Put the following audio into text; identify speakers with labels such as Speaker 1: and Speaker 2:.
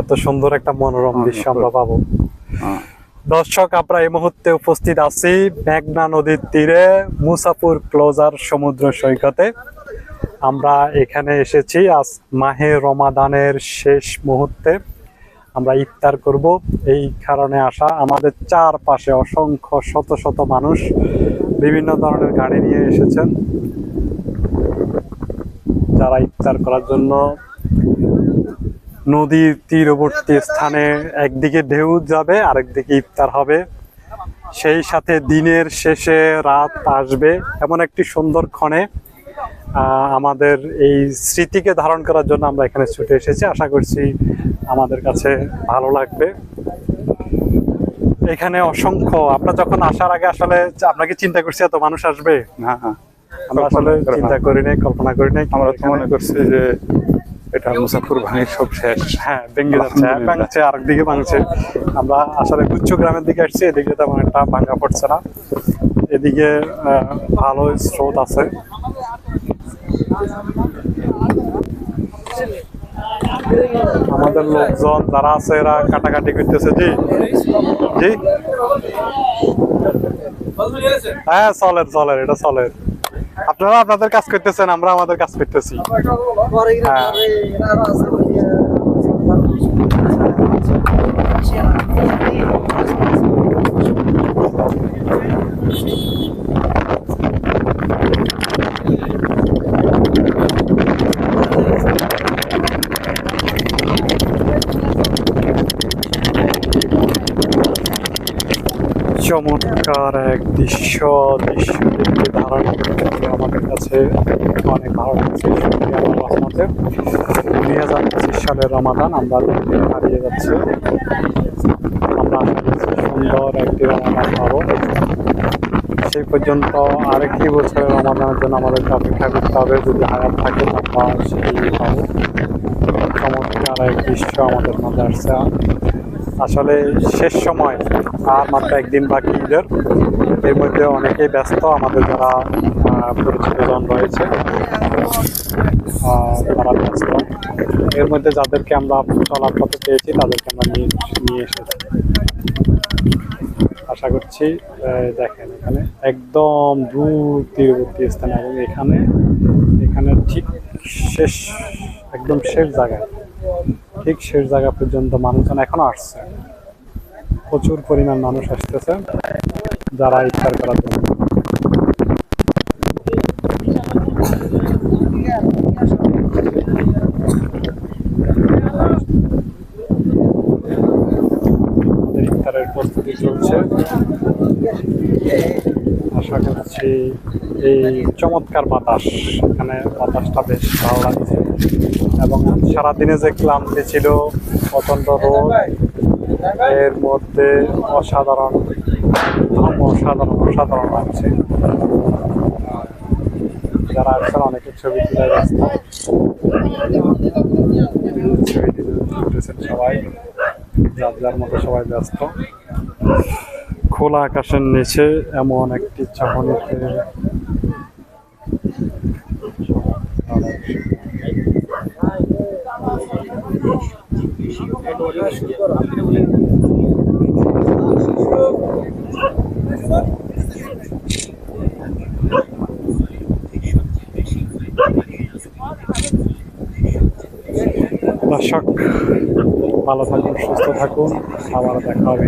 Speaker 1: এত সুন্দর একটা মনোরম
Speaker 2: হ্যাঁ,
Speaker 1: দৃশ্য আমরা পাবো। দর্শক আমরা এই মুহূর্তে উপস্থিত আছি মেঘনা নদীর তীরে মুসাপুর ক্লোজার সমুদ্র সৈকতে। আমরা এখানে এসেছি আজ মাহে রমাদানের শেষ মুহূর্তে। আমরা ইফতার করব। এই কারণে আসা আমাদের চারপাশে অসংখ্য শত শত মানুষ বিভিন্ন ধরনের গাড়ি নিয়ে এসেছেন। যারা ইফতার করার জন্য নদীর তীরবর্তী স্থানে একদিকে ঢেউ যাবে আরেকদিকে ইফতার হবে। সেই সাথে দিনের শেষে রাত আসবে। এমন একটি সুন্দর ক্ষণে আমাদের এই স্মৃতিকে ধারণ করার জন্য আমরা এখানে ছুটে এসেছি। আশা করছি আমাদের কাছে ভালো লাগবে। এখানে অসংখ্য আমরা যখন আসার আগে আসলে আপনাকে চিন্তা করছি এত মানুষ আসবে? আমরা আসলে চিন্তা করি নাই কল্পনা করি নাই
Speaker 2: আমরা তো মনে করছি যে এটা মুসাফুর ভাঙির সব শেষ।
Speaker 1: হ্যাঁ ভেঙে যাচ্ছে। ভাঙছে আরেক দিকে ভাঙছে আমরা আসলে গুচ্ছ গ্রামের দিকে আসছি এদিকে তেমন একটা ভাঙা পড়ছে না। এদিকে ভালো স্রোত আছে। আমাদের লোকজন যারা আছে এরা কাটাকাটি করতেছে। জি জি। হ্যাঁ চলের চলের এটা চলের। আপনারা আপনাদের কাজ করতেছেন আমরা আমাদের কাজ করতেছি। হ্যাঁ। চমৎকার এক দৃশ্য দৃশ্য দেখতে ধারণ করতে আমাদের কাছে। অনেক ভালো লাগছে। রহমতে। দুই হাজার পঁচিশ সালের রমাদান, আমরা হারিয়ে যাচ্ছে। আমরা সুন্দর একটি রমাদান পাবো। সেই পর্যন্ত আরেকটি বছরের রমাদানের জন্য আমাদেরকে অপেক্ষা করতে হবে। যদি হায়াত থাকে আমরা সেটি পাবো। চমৎকার এক দৃশ্য আমাদের মাঝে আসছে। আসলে শেষ সময় আর মাত্র একদিন বাকি ঈদের। এর মধ্যে অনেকেই ব্যস্ত, আমাদের যারা পরিচিতজন রয়েছে তারা ব্যস্ত। এর মধ্যে যাদেরকে আমরা চলার পথে পেয়েছি, তাদেরকে আমরা নিয়ে নিয়ে এসেছি। আশা করছি দেখেন এখানে একদম দূর তীরবর্তী স্থানে এবং এখানে এখানে ঠিক শেষ, একদম শেষ জায়গায়। ঠিক শেষ জায়গা পর্যন্ত মানুষজন এখনও আসছে। প্রচুর পরিমাণ মানুষ আসতেছে যারা ইফতার করার জন্য। ইফতারের প্রস্তুতি চলছে। আশা করছি এই চমৎকার বাতাস, এখানে বাতাসটা বেশ ভালো লাগছে। সারাদিনে যে ক্লান্তি ছিল প্রচণ্ড রোদ, এর মধ্যে অসাধারণ অসাধারণ অসাধারণ লাগছে। যারা আসছেন অনেকে ছবি তুলে ব্যস্ত। ছবি তুলতেছেন সবাই, যার যার মতো সবাই ব্যস্ত। খোলা আকাশের নিচে এমন একটি চাহনিতে ভালো থাকুন সুস্থ থাকুন। আবার দেখা হবে